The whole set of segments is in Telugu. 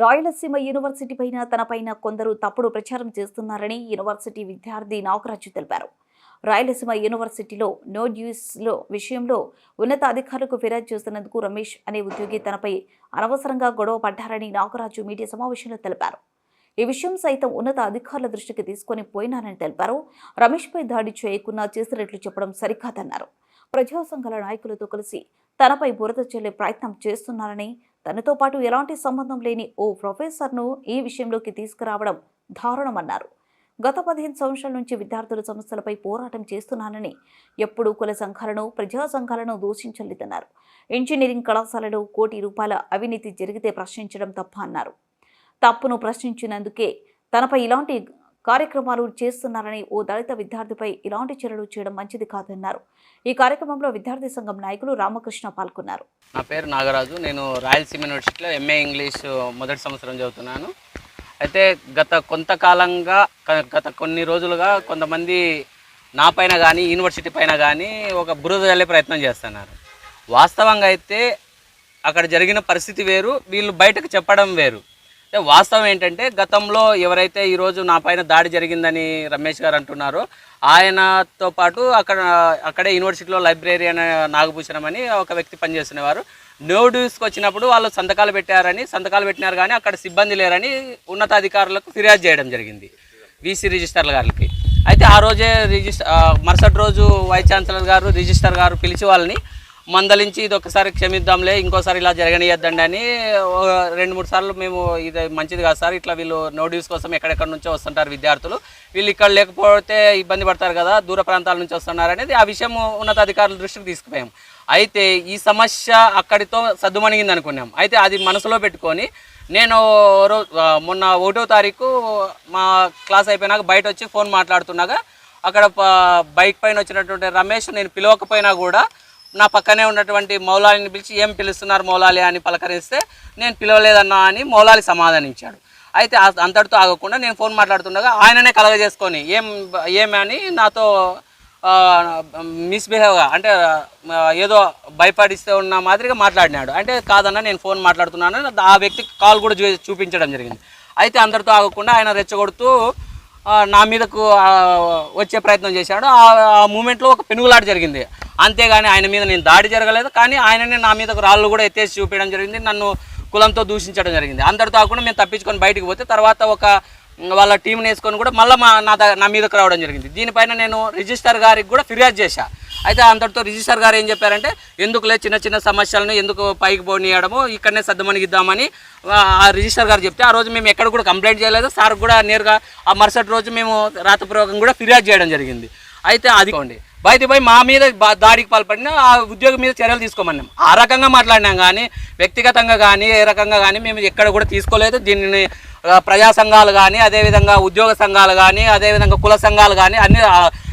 రాయలసీమ యూనివర్సిటీ పైన తనపైన కొందరు తప్పుడు ప్రచారం చేస్తున్నారని యూనివర్సిటీ విద్యార్థి నాగరాజు తెలిపారు. రాయలసీమ యూనివర్సిటీలో నో డ్యూస్లో విషయంలో ఉన్నత అధికారులకు ఫిర్యాదు చేస్తున్నందుకు రమేష్ అనే ఉద్యోగి తనపై అనవసరంగా గొడవ పడ్డారని నాగరాజు మీడియా సమావేశంలో తెలిపారు. ఈ విషయం సైతం ఉన్నత అధికారుల దృష్టికి తీసుకొని పోయినారని తెలిపారు. రమేష్పై దాడి చేయకుండా చేసినట్లు చెప్పడం సరికాదన్నారు. ప్రజా సంఘాల నాయకులతో కలిసి తనపై బురద చెల్లే ప్రయత్నం చేస్తున్నారని తనతో పాటు ఎలాంటి సంబంధం లేని ఓ ప్రొఫెసర్ను ఈ విషయంలోకి తీసుకురావడం దారుణమన్నారు. గత పదిహేను సంవత్సరాల నుంచి విద్యార్థుల సమస్యలపై పోరాటం చేస్తున్నానని ఎప్పుడూ కుల సంఘాలను ప్రజా సంఘాలను దూషించలేదన్నారు. ఇంజనీరింగ్ కళాశాలలో కోటి రూపాయల అవినీతి జరిగితే ప్రశ్నించడం తప్ప అన్నారు. తప్పును ప్రశ్నించినందుకే తనపై ఇలాంటి కార్యక్రమాలు చేస్తున్నారని ఓ దళిత విద్యార్థిపై ఇలాంటి చర్యలు చేయడం మంచిది కాదన్నారు. ఈ కార్యక్రమంలో విద్యార్థి సంఘం నాయకులు రామకృష్ణ పాల్గొన్నారు. నా పేరు నాగరాజు. నేను రాయలసీమ యూనివర్సిటీలో ఎంఏ ఇంగ్లీష్ మొదటి సంవత్సరం చదువుతున్నాను. అయితే గత కొంతకాలంగా గత కొన్ని రోజులుగా కొంతమంది నా పైన కానీ యూనివర్సిటీ పైన కానీ ఒక బురద చల్లే ప్రయత్నం చేస్తున్నారు. వాస్తవంగా అయితే అక్కడ జరిగిన పరిస్థితి వేరు వీళ్ళు బయటకు చెప్పడం వేరు. అంటే వాస్తవం ఏంటంటే గతంలో ఎవరైతే ఈరోజు నా పైన దాడి జరిగిందని రమేష్ గారు అంటున్నారో ఆయనతో పాటు అక్కడ అక్కడే యూనివర్సిటీలో లైబ్రరీ అనే నాగభూషణం అని ఒక వ్యక్తి పనిచేస్తున్నవారు. నో డ్యూస్కి వచ్చినప్పుడు వాళ్ళు సంతకాలు పెట్టారని సంతకాలు పెట్టినారు కానీ అక్కడ సిబ్బంది లేరని ఉన్నతాధికారులకు ఫిర్యాదు చేయడం జరిగింది వీసీ రిజిస్టర్ల గారికి. అయితే ఆ రోజే రిజిస్టర్ మరుసటి రోజు వైస్ ఛాన్సలర్ గారు రిజిస్టర్ గారు పిలిచి వాళ్ళని మందలించి ఇది ఒకసారి క్షమిద్దాంలే ఇంకోసారి ఇలా జరగనియద్దండి అని రెండు మూడు సార్లు మేము ఇది మంచిది కాదు సార్. ఇట్లా వీళ్ళు నోటీస్ కోసం ఎక్కడెక్కడ నుంచో వస్తుంటారు విద్యార్థులు. వీళ్ళు ఇక్కడ లేకపోతే ఇబ్బంది పడతారు కదా దూర ప్రాంతాల నుంచి వస్తున్నారు అనేది ఆ విషయం ఉన్నతాధికారుల దృష్టికి తీసుకుపోయాం. అయితే ఈ సమస్య అక్కడితో సద్దుమణిగింది అనుకున్నాం. అయితే అది మనసులో పెట్టుకొని నేను మొన్న ఒకటో తారీఖు మా క్లాస్ అయిపోయినాక బయట వచ్చి ఫోన్ మాట్లాడుతున్నాగా అక్కడ బైక్ పైన వచ్చినటువంటి రమేష్ నేను పిలవకపోయినా కూడా నా పక్కనే ఉన్నటువంటి మౌలాలిని పిలిచి ఏం పిలుస్తున్నారు మౌలాలి అని పలకరిస్తే నేను పిలవలేదన్నా అని మౌలాలి సమాధానించాడు. అయితే అంతటితో ఆగకుండా నేను ఫోన్ మాట్లాడుతుండగా ఆయననే కలగజేసుకొని ఏం ఏమని నాతో మిస్బిహేవ్గా అంటే ఏదో భయపడిస్తే ఉన్న మాదిరిగా మాట్లాడినాడు. అంటే కాదన్నా నేను ఫోన్ మాట్లాడుతున్నాను ఆ వ్యక్తికి కాల్ కూడా చూ- చూపించడం జరిగింది. అయితే అందరితో ఆగకుండా ఆయన రెచ్చగొడుతూ నా మీదకు వచ్చే ప్రయత్నం చేశాడు. ఆ ఆ మూమెంట్లో ఒక పెనుగులాట జరిగింది. అంతేగాని ఆయన మీద నేను దాడి జరగలేదు కానీ ఆయననే నా మీద రాళ్ళు కూడా ఎత్తేసి చూపించడం జరిగింది నన్ను కులంతో దూషించడం జరిగింది. అందరితో కాకుండా మేము తప్పించుకొని బయటికి పోతే తర్వాత ఒక వాళ్ళ టీంని వేసుకొని కూడా మళ్ళీ మా నా నా మీదకు రావడం జరిగింది. దీనిపైన నేను రిజిస్టర్ గారికి కూడా ఫిర్యాదు చేశా. అయితే అంతటితో రిజిస్టర్ గారు ఏం చెప్పారంటే ఎందుకులే చిన్న చిన్న సమస్యలను ఎందుకు పైకి పోనీయడము ఇక్కడనే సర్దమణిగిద్దామని ఆ ఆ రిజిస్టర్ గారు చెప్తే ఆ రోజు మేము ఎక్కడ కూడా కంప్లైంట్ చేయలేదు. సార్ కూడా నేరుగా ఆ మరుసటి రోజు మేము రాతపూర్వకం కూడా ఫిర్యాదు చేయడం జరిగింది. అయితే అదికోండి బయట పోయి మా మీద దాడికి పాల్పడిన ఆ ఉద్యోగం మీద చర్యలు తీసుకోమన్నాం. ఆ రకంగా మాట్లాడినాం కానీ వ్యక్తిగతంగా కానీ ఏ రకంగా కానీ మేము ఎక్కడ కూడా తీసుకోలేదు. దీనిని ప్రజా సంఘాలు కానీ అదేవిధంగా ఉద్యోగ సంఘాలు కానీ అదేవిధంగా కుల సంఘాలు కానీ అన్ని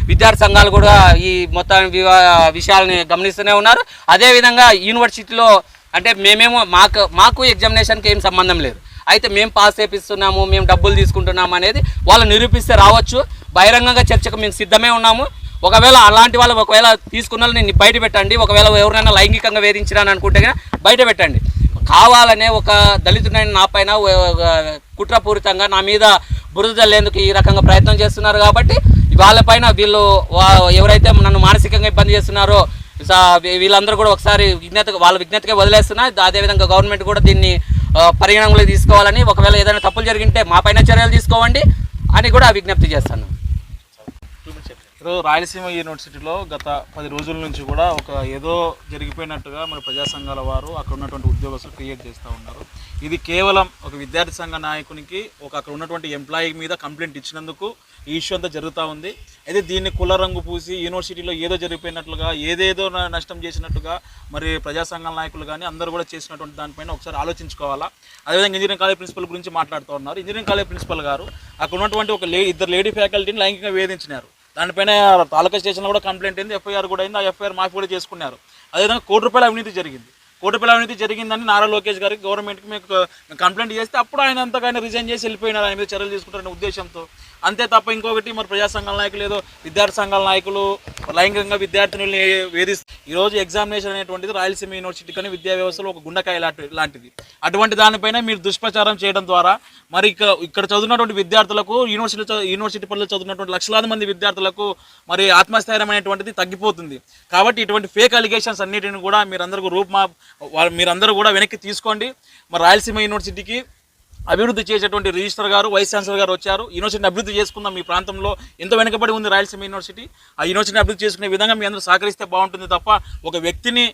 విద్యార్థి సంఘాలు కూడా ఈ మొత్తం వివా- విషయాలని గమనిస్తూనే ఉన్నారు. అదేవిధంగా యూనివర్సిటీలో అంటే మేమేమో మాకు మాకు ఎగ్జామినేషన్కి ఏం సంబంధం లేదు. అయితే మేము పాస్ చేపిస్తున్నాము మేము డబ్బులు తీసుకుంటున్నాము అనేది వాళ్ళు నిరూపిస్తే రావచ్చు. బహిరంగంగా చర్చకు మేము సిద్ధమే ఉన్నాము. ఒకవేళ అలాంటి వాళ్ళు ఒకవేళ తీసుకున్న వాళ్ళని నేను బయట పెట్టండి ఒకవేళ ఎవరైనా లైంగికంగా వేధించినాను అనుకుంటే బయట పెట్టండి. కావాలనే ఒక దళితుడైన నా పైన కుట్రపూరితంగా నా మీద బురద జల్లేందుకు ఈ రకంగా ప్రయత్నం చేస్తున్నారు కాబట్టి వాళ్ళపైన వీళ్ళు వా- ఎవరైతే నన్ను మానసికంగా ఇబ్బంది చేస్తున్నారో వీళ్ళందరూ కూడా ఒకసారి విజ్ఞత వాళ్ళ విజ్ఞతకే వదిలేస్తున్నా అదేవిధంగా గవర్నమెంట్ కూడా దీన్ని పరిగణంలో తీసుకోవాలని ఒకవేళ ఏదైనా తప్పులు జరిగింటే మా పైన చర్యలు తీసుకోవండి అని కూడా విజ్ఞప్తి చేస్తాను. ఈరోజు రాయలసీమ యూనివర్సిటీలో గత పది రోజుల నుంచి కూడా ఒక ఏదో జరిగిపోయినట్టుగా మరి ప్రజా సంఘాల వారు అక్కడ ఉన్నటువంటి ఉద్యోగస్తులు క్రియేట్ చేస్తూ ఉన్నారు. ఇది కేవలం ఒక విద్యార్థి సంఘ నాయకునికి ఒక అక్కడ ఉన్నటువంటి ఎంప్లాయీ మీద కంప్లైంట్ ఇచ్చినందుకు ఈ ఇష్యూ అంతా జరుగుతూ ఉంది. అయితే దీన్ని కుల రంగు పూసి యూనివర్సిటీలో ఏదో జరిగిపోయినట్లుగా ఏదేదో నష్టం చేసినట్టుగా మరి ప్రజా సంఘాల నాయకులు కానీ అందరూ కూడా చేసినటువంటి దానిపైన ఒకసారి ఆలోచించుకోవాలా? అదేవిధంగా ఇంజనీరింగ్ కాలేజ్ ప్రిన్సిపల్ గురించి మాట్లాడుతూ ఉన్నారు. ఇంజనీరింగ్ కాలేజ్ ప్రిన్సిపల్ గారు అక్కడ ఉన్నటువంటి ఒక లే ఇద్దరు లేడీ ఫ్యాకల్టీని లైంగికంగా వేధించినారు. దానిపైన తాలూకా స్టేషన్లో కూడా కంప్లైంట్ అయింది. ఎఫ్ఐఆర్ కూడా అయింది. ఆ ఎఫ్ఐఆర్ మాఫీ కూడా చేసుకున్నారు. అదేవిధంగా కోటి రూపాయల అవినీతి జరిగింది. కోటిపల్లి అవినీతి జరిగిందని నారా లోకేష్ గారికి గవర్నమెంట్కి మీకు కంప్లైంట్ చేస్తే అప్పుడు ఆయన అంతగా రిజైన్ చేసి వెళ్ళిపోయినారు ఆయన మీద చర్యలు తీసుకుంటారనే ఉద్దేశంతో. అంతే తప్ప ఇంకొకటి మరి ప్రజా సంఘాల నాయకులు ఏదో విద్యార్థి సంఘాల నాయకులు లైంగికంగా విద్యార్థినుల్ని వేధిస్తూ ఈరోజు ఎగ్జామినేషన్ అనేటువంటిది రాయలసీమ యూనివర్సిటీ కానీ విద్యా వ్యవస్థలో ఒక గుండెకాయ లాంటిది. అటువంటి దానిపైన మీరు దుష్ప్రచారం చేయడం ద్వారా మరి ఇక్కడ ఇక్కడ చదువుతున్నటువంటి విద్యార్థులకు యూనివర్సిటీ యూనివర్సిటీ పనులు చదువుతున్నటువంటి లక్షలాది మంది విద్యార్థులకు మరి ఆత్మస్థైర్యం అనేటువంటిది తగ్గిపోతుంది. కాబట్టి ఇటువంటి ఫేక్ అలిగేషన్స్ అన్నిటిని కూడా మీరందరూ రూపమా వా- మీరందరూ కూడా వెనక్కి తీసుకోండి. మరి రాయలసీమ యూనివర్సిటీకి అభివృద్ధి చేసేటువంటి రిజిస్టర్ గారు వైస్ ఛాన్సలర్ గారు వచ్చారు. యూనివర్సిటీని అభివృద్ధి చేసుకుందాం మీ ప్రాంతంలో. ఎంత వెనుకబడి ఉంది రాయలసీమ యూనివర్సిటీ? ఆ యూనివర్సిటీని అభివృద్ధి చేసుకునే విధంగా మీ అందరూ సహకరిస్తే బాగుంటుంది తప్ప ఒక వ్యక్తిని